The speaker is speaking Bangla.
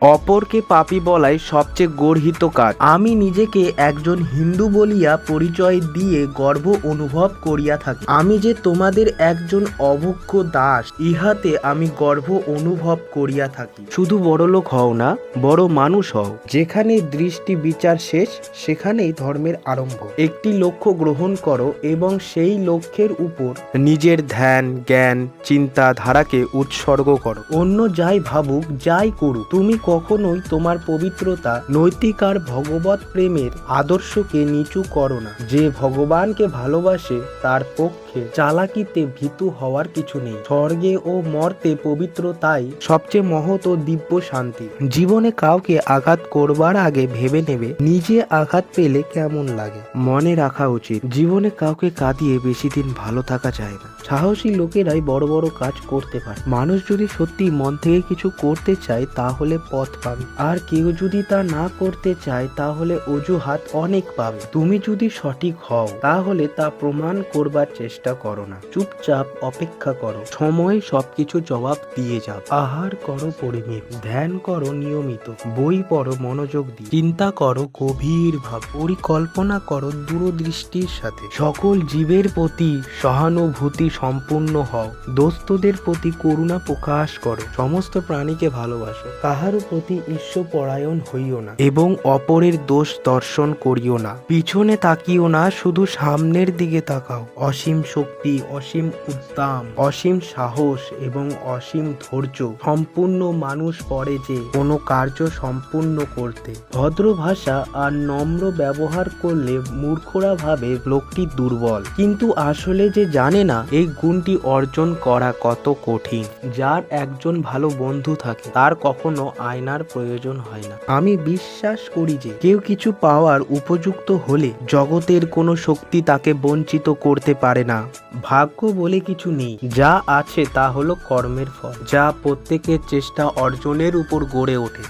অপরকে পাপী বলাই সবচেয়ে গর্হিত কাজ। আমি নিজেকে একজন হিন্দু বলিয়া পরিচয় দিয়ে গর্ব অনুভব করিয়া থাকি। আমি যে তোমাদের একজন অভুক্ষ দাস, ইহাতে আমি গর্ব অনুভব করিয়া থাকি। শুধু বড়লোক হও না, বড় মানুষ হও। যেখানে দৃষ্টি বিচার শেষ, সেখানেই ধর্মের আরম্ভ। একটি লক্ষ্য গ্রহণ করো এবং সেই লক্ষ্যের উপর নিজের ধ্যান, জ্ঞান, চিন্তাধারাকে উৎসর্গ করো। অন্য যাই ভাবুক, যাই করুক, তুমি কখনোই তোমার পবিত্রতা, নৈতিক আর ভগবত প্রেমের আদর্শকে নিচু করো না। যে ভগবানকে ভালোবাসে, তার পক্ষে চালাকিতে ভীতু হওয়ার কিছু নেই। স্বর্গে ও মর্তে পবিত্রতাই সবচেয়ে মহৎ ও দিব্য শান্তি। জীবনে কাউকে আঘাত করবার আগে ভেবে নেবে, নিজে আঘাত পেলে কেমন লাগে। মনে রাখা উচিত, জীবনে কাউকে কাঁদিয়ে বেশি দিন ভালো থাকা যায় না। সাহসী লোকেরাই বড় বড় কাজ করতে পারে। মানুষ যদি সত্যি মন থেকে কিছু করতে চায়, তাহলে পথ পাবে। আর কেউ যদি তা না করতে চায়, তাহলে অজুহাত অনেক পাবে। তুমি যদি সঠিক হও, তাহলে তা প্রমাণ করবার চেষ্টা করো না। চুপচাপ অপেক্ষা করো। সময় সবকিছু জবাব দিয়ে যাও। আহার করো পরিমিত ধ্যান করো নিয়মিত। বই পড়ো মনোযোগ দিয়ে। চিন্তা করো গভীর ভাব। পরিকল্পনা করো দূরদৃষ্টির সাথে। সকল জীবের প্রতি সহানুভূতি সম্পূর্ণ হও। দোস্তদের প্রতি করুণা প্রকাশ করো। সমস্ত প্রাণীকে ভালোবাসো। কাহারও প্রতি ঈশ্বর পরায়ণ হইও না। এবং অপরের দোষ দর্শন করিও না। পিছনে তাকিও না, শুধু সামনের দিকে তাকাও। অসীম শক্তি, অসীম উদ্দাম, অসীম সাহস এবং অসীম ধৈর্য সম্পূর্ণ মানুষ পড়ে যে কোনো কার্য সম্পূর্ণ করতে। ভদ্র ভাষা আর নম্র ব্যবহার করলে মূর্খরা ভাবে লোকটি দুর্বল। কিন্তু আসলে যে জানে না, এই গুণটি অর্জন করা কত কঠিন। যার একজন ভালো বন্ধু থাকে, তার কখনো আয়নার প্রয়োজন হয় না। আমি বিশ্বাস করি যে কেউ কিছু পাওয়ার উপযুক্ত হলে জগতের কোনো শক্তি তাকে বঞ্চিত করতে পারে না। ভাগ্য বলে কিছু নেই। যা আছে তা হলো কর্মের ফল। যা প্রত্যেকের চেষ্টা অর্জনের উপর গড়ে ওঠে।